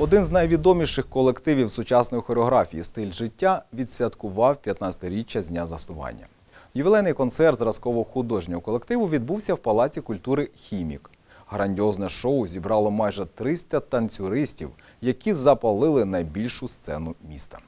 Один з найвідоміших колективів сучасної хореографії Стиль життя відсвяткував 15-річчя з дня заснування. Ювілейний концерт зразково-художнього колективу відбувся в Палаці культури Хімік. Грандіозне шоу зібрало майже 300 танцюристів, які запалили найбільшу сцену міста.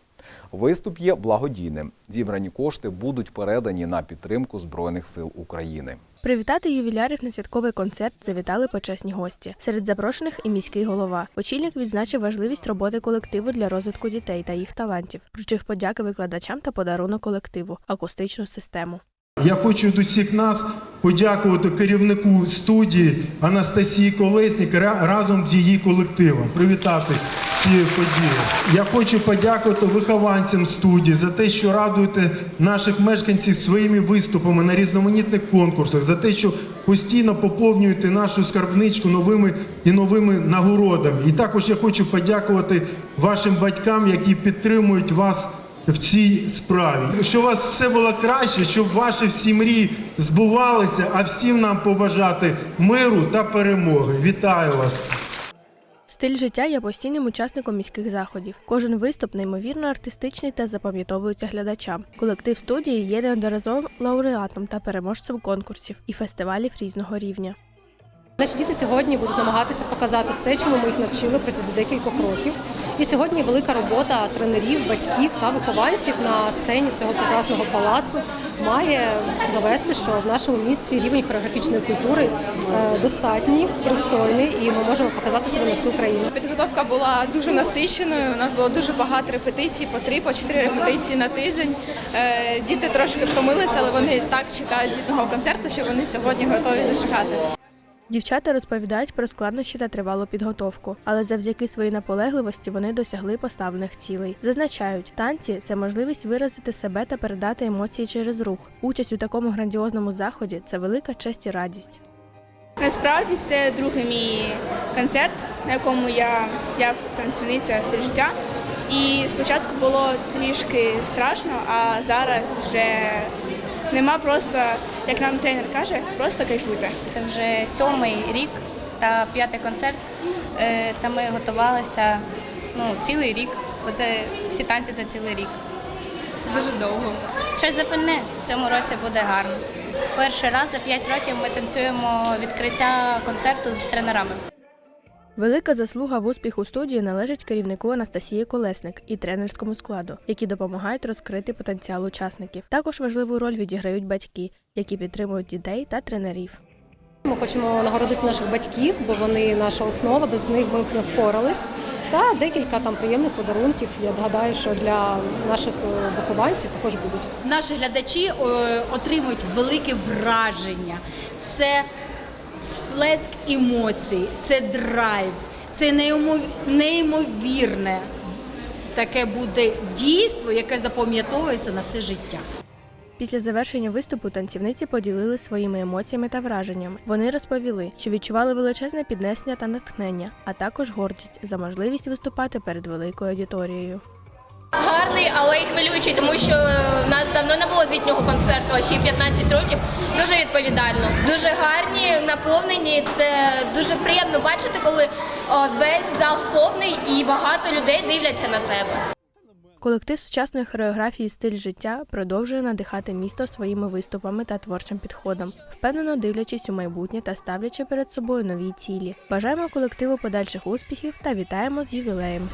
Виступ є благодійним. Зібрані кошти будуть передані на підтримку Збройних сил України. Привітати ювілярів на святковий концерт завітали почесні гості. Серед запрошених і міський голова. Очільник відзначив важливість роботи колективу для розвитку дітей та їх талантів. Вручив подяки викладачам та подарунок колективу акустичну систему. Я хочу від усіх нас подякувати керівнику студії Анастасії Колеснік разом з її колективом. Привітати цією подією. Я хочу подякувати вихованцям студії за те, що радуєте наших мешканців своїми виступами на різноманітних конкурсах, за те, що постійно поповнюєте нашу скарбничку новими і новими нагородами. І також я хочу подякувати вашим батькам, які підтримують вас в цій справі. Щоб у вас все було краще, щоб ваші всі мрії збувалися, а всім нам побажати миру та перемоги. Вітаю вас! Стиль життя є постійним учасником міських заходів. Кожен виступ неймовірно артистичний та запам'ятовується глядачам. Колектив студії є неодноразовим лауреатом та переможцем конкурсів і фестивалів різного рівня. Наші діти сьогодні будуть намагатися показати все, чому ми їх навчили протягом декількох років. І сьогодні велика робота тренерів, батьків та вихованців на сцені цього прекрасного палацу має довести, що в нашому місті рівень хореографічної культури е, достатній, пристойний, і ми можемо показати себе на всю Україну. Підготовка була дуже насиченою. У нас було дуже багато репетицій, по три, по чотири репетиції на тиждень. Е, Діти трошки втомилися, але вони так чекають звітного концерту, що вони сьогодні готові зашагати. Дівчата розповідають про складнощі та тривалу підготовку, але завдяки своїй наполегливості вони досягли поставлених цілей. Зазначають, танці це можливість виразити себе та передати емоції через рух. Участь у такому грандіозному заході це велика честь і радість. Насправді це другий мій концерт, на якому я, я танцівниця стиль життя. І спочатку було трішки страшно, а зараз вже нема просто, як нам тренер каже, просто кайфуйте. Це вже сьомий рік та п'ятий концерт. Е, Та ми готувалися ну, цілий рік. бо Це всі танці за цілий рік. Дуже довго. Щось запальне в цьому році буде гарно. Перший раз за п'ять років ми танцюємо відкриття концерту з тренерами. Велика заслуга в успіху студії належить керівнику Анастасії Колесник і тренерському складу, які допомагають розкрити потенціал учасників. Також важливу роль відіграють батьки, які підтримують дітей та тренерів. Ми хочемо нагородити наших батьків, бо вони наша основа, без них ми б не впорались. Та декілька там приємних подарунків. Я гадаю, що для наших е, вихованців також будуть. Наші глядачі отримують велике враження. Це всплеск емоцій, це драйв, це неймовірне таке буде дійство, яке запам'ятовується на все життя. Після завершення виступу танцівниці поділили своїми емоціями та враженнями. Вони розповіли, що відчували величезне піднесення та натхнення, а також гордість за можливість виступати перед великою аудиторією. Гарний, але й хвилюючий, тому що в нас давно не було звітнього концерту, а ще й 15 років. Дуже відповідально. Дуже гарні, наповнені. Це дуже приємно бачити, коли весь зал повний і багато людей дивляться на тебе. Колектив сучасної хореографії Стиль життя продовжує надихати місто своїми виступами та творчим підходом, впевнено дивлячись у майбутнє та ставлячи перед собою нові цілі. Бажаємо колективу подальших успіхів та вітаємо з ювілеєм.